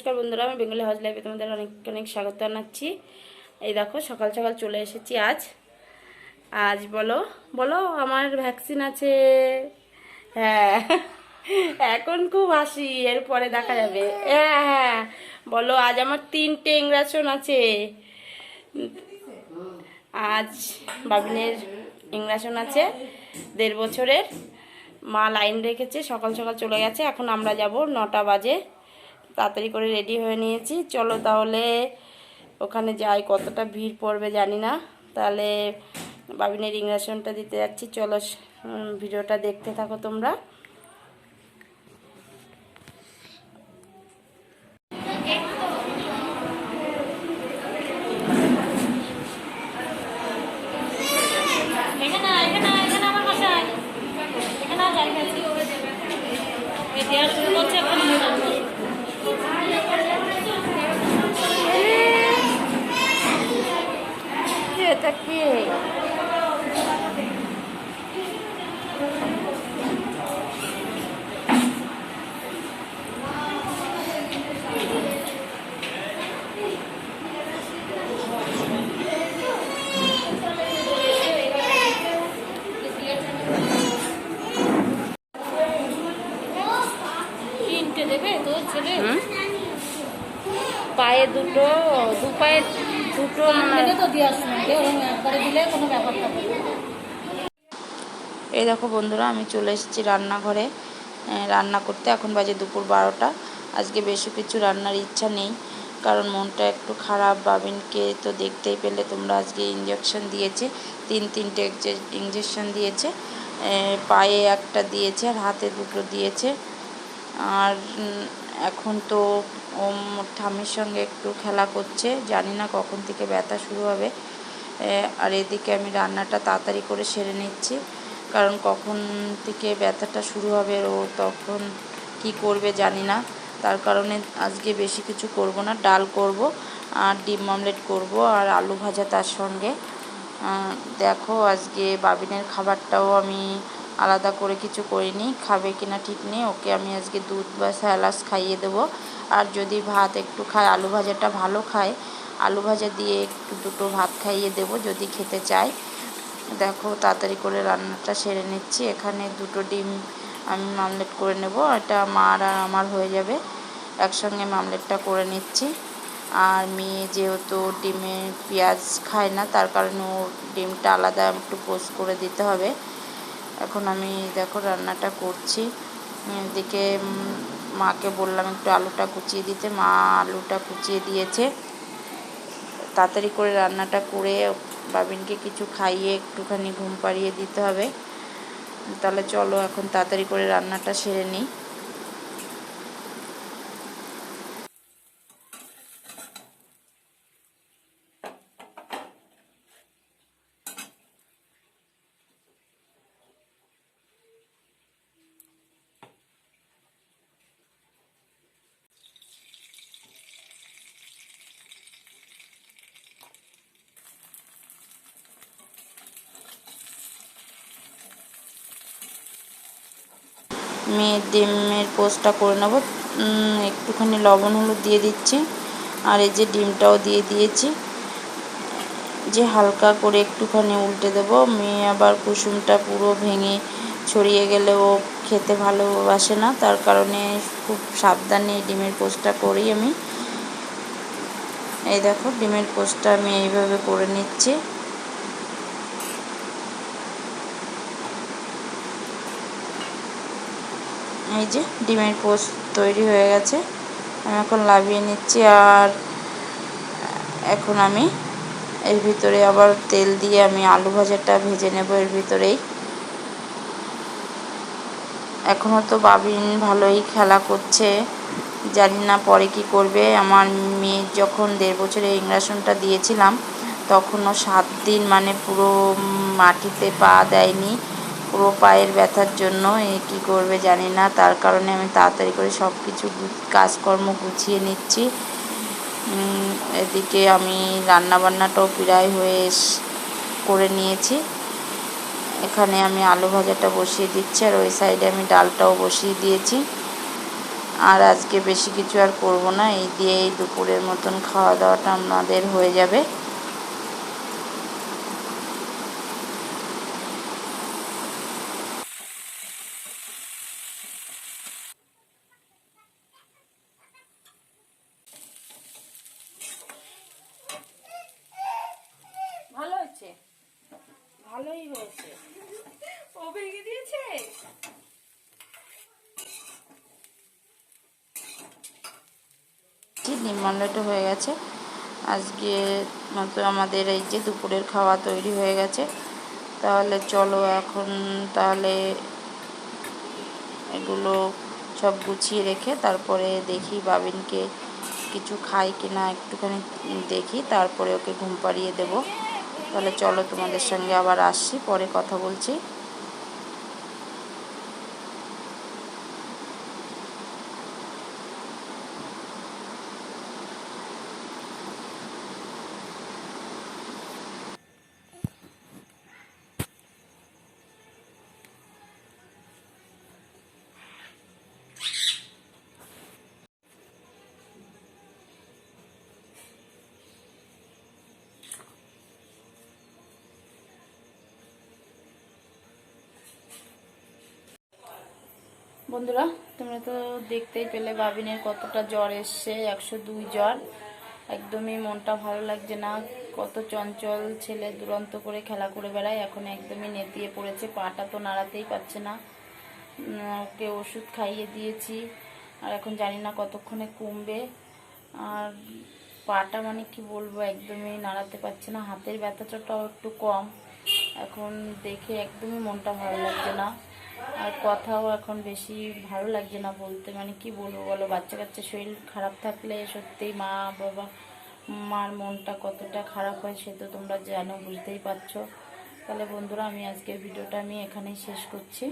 নমস্কার বন্ধুরা, আমি বেঙ্গলি হাউস লাইফে তোমাদের অনেক অনেক স্বাগত জানাচ্ছি। এই দেখো, সকাল সকাল চলে এসেছি আজ। আজ বলো বলো আমার ভ্যাকসিন আছে। হ্যাঁ এখন খুব হাসি, এরপরে দেখা যাবে। হ্যাঁ হ্যাঁ বলো আজ আমার তিনটে ইংরাসন আছে। আজ বাবিনের ইংরাসন আছে, দেড় বছরের। মা লাইন রেখেছে, সকাল সকাল চলে গেছে, এখন আমরা যাব নটা বাজে। তাড়াতাড়ি করে রেডি হয়ে নিয়েছি। চলো তাহলে ওখানে যাই, কতটা ভিড় পড়বে জানি না। তাহলে বাবিনের ইংরাসনটা দিতে যাচ্ছি। চলো ভিডিওটা দেখতে থাকো তোমরা এখানে এখানে এখানে আমার বাসায় এখানে আর জায়গা আছে এই দেওয়া শুরু করছে এখন এটা কি দেবে? তো ছেলে পায়ে দুটো দু পায়ে দুটো তো দিয়ে একবারে দিলে কোনো ব্যাপার এই দেখো বন্ধুরা আমি চলে এসেছি রান্নাঘরে। রান্না করতে এখন বাজে দুপুর বারোটা। আজকে বেশি কিছু রান্নার ইচ্ছা নেই কারণ মনটা একটু খারাপ। বাবিনকে তো দেখতেই পেলে তোমরা আজকে ইঞ্জেকশন দিয়েছে তিন তিনটে ইঞ্জেকশন দিয়েছে। পায়ে একটা দিয়েছে আর হাতে দুটো দিয়েছে। আর এখন তো ও মোর ঠাম্মির সঙ্গে একটু খেলা করছে। জানি না কখন থেকে ব্যথা শুরু হবে। আর এদিকে আমি রান্নাটা তাড়াতাড়ি করে সেরে নিচ্ছি। কারণ কখন থেকে ব্যথাটা শুরু হবে ও তখন কি করবে জানি না। তার কারণে আজকে বেশি কিছু করব না। ডাল করব, আর ডিম অমলেট করব, আর আলু ভাজা তার সঙ্গে। দেখো আজকে বাবিনের খাবারটাও আমি আলাদা করে কিছু করিনি খাবে কিনা ঠিক নেই, ওকে আমি আজকে দুধ বা স্যালাস খাইয়ে দেবো। আর যদি ভাত একটু খায়, আলু ভাজাটা ভালো খায়, আলু ভাজা দিয়ে একটু দুটো ভাত খাইয়ে দেবো যদি খেতে চায়। দেখো তাড়াতাড়ি করে রান্নাটা সেরে নিচ্ছি, এখানে দুটো ডিম আমি মামলেট করে নেব, এটা মার আর আমার হয়ে যাবে, একসঙ্গে মামলেটটা করে নিচ্ছি। আর মেয়ে যেহেতু ডিমে পেঁয়াজ খায় না, তার কারণে ও ডিমটা আলাদা একটু পোস্ট করে দিতে হবে। এখন আমি দেখো রান্নাটা করছি। এদিকে মাকে বললাম একটু আলুটা কুচিয়ে দিতে। মা আলুটা কুচিয়ে দিয়েছে। তাড়াতাড়ি করে রান্নাটা করে বাবিনকে কিছু খাইয়ে একটুখানি ঘুম পাড়িয়ে দিতে হবে। তাহলে চলো এখন তাড়াতাড়ি করে রান্নাটা সেরে নিই। মেয়ের ডিমের পোস্টটা করে নেব। একটুখানি লবণ হলুদ দিয়ে দিচ্ছি। আর এই যে ডিমটাও দিয়ে দিয়েছি। যে হালকা করে একটুখানি উল্টে দেবো। মেয়ে আবার কুসুমটা পুরো ভেঙে ছড়িয়ে গেলে ও খেতে ভালোবাসে না। তার কারণে খুব সাবধানে ডিমের পোস্টটা করি আমি। এই দেখো, ডিমের পোস্টটা আমি এইভাবে করে নিচ্ছি। এই যে ডিমের পোস্ট তৈরি হয়ে গেছে। আমি এখন লাভিয়ে নিচ্ছি আর, এখন আমি এর ভিতরে আবার তেল দিয়ে আমি আলু ভাজাটা ভেজে নেব এর ভিতরেই। এখনও তো বাবিন ভালোই খেলা করছে। জানি না পরে কি করবে। আমার মেয়ে যখন দেড় বছরে ইংরাসনটা দিয়েছিলাম, তখনও সাত দিন মানে পুরো মাটিতে পা দেয়নি। পুরো পায়ের ব্যথার জন্য এ কী করবে জানি না। তার কারণে আমি তাড়াতাড়ি করে সব কিছু কাজকর্ম গুছিয়ে নিচ্ছি। এদিকে আমি রান্নাবান্নাটাও প্রায় হয়ে করে নিয়েছি। এখানে আমি আলু ভাজাটা বসিয়ে দিচ্ছি আর ওই সাইডে আমি ডালটাও বসিয়ে দিয়েছি। আর আজকে বেশি কিছু আর করব না। এই দিয়ে এই দুপুরের মতন খাওয়া দাওয়াটা আমাদের হয়ে যাবে ভালো হয়েছে ভালোই হয়েছে। ও ভেঙে দিয়েছে? নির্মাণটা হয়ে গেছে। আজকে মতো আমাদের এই যে দুপুরের খাওয়া তৈরি হয়ে গেছে। তাহলে চলো এখন তাহলে এগুলো সব গুছিয়ে রেখে তারপরে দেখি বাবিনকে কিছু খাই কিনা একটুখানি দেখি, তারপরে ওকে ঘুম পাড়িয়ে দেবো। তাহলে চলো তোমাদের সঙ্গে আবার আসছি পরে কথা বলছি বন্ধুরা, তোমরা তো দেখতেই পেলে বাবিনের কতটা জ্বর এসছে, একশো দুই জ্বর। একদমই মনটা ভালো লাগছে না। কত চঞ্চল ছেলে দুরন্ত করে খেলা করে বেড়ায়, এখন একদমই নেতিয়ে পড়েছে, পাটা তো নাড়াতেই পারছে না। ওকে ওষুধ খাইয়ে দিয়েছি, আর এখন জানি না কতক্ষণে কমবে। আর পাটা মানে কি বলব, একদমই নাড়াতে পারছে না। হাতের ব্যথাটাও একটু কম। এখন দেখে একদমই মনটা ভালো লাগছে না। আর কথাও এখন বেশি ভালো লাগছে না বলতে। মানে কি বলব বলো? বাচ্চা কাচ্চা শরীর খারাপ থাকলে সত্যিই মা, বাবা, মার মনটা কতটা খারাপ হয় সে তো তোমরা জানো, বুঝতেই পারছ। তাহলে বন্ধুরা, আমি আজকের ভিডিওটা আমি এখানেই শেষ করছি।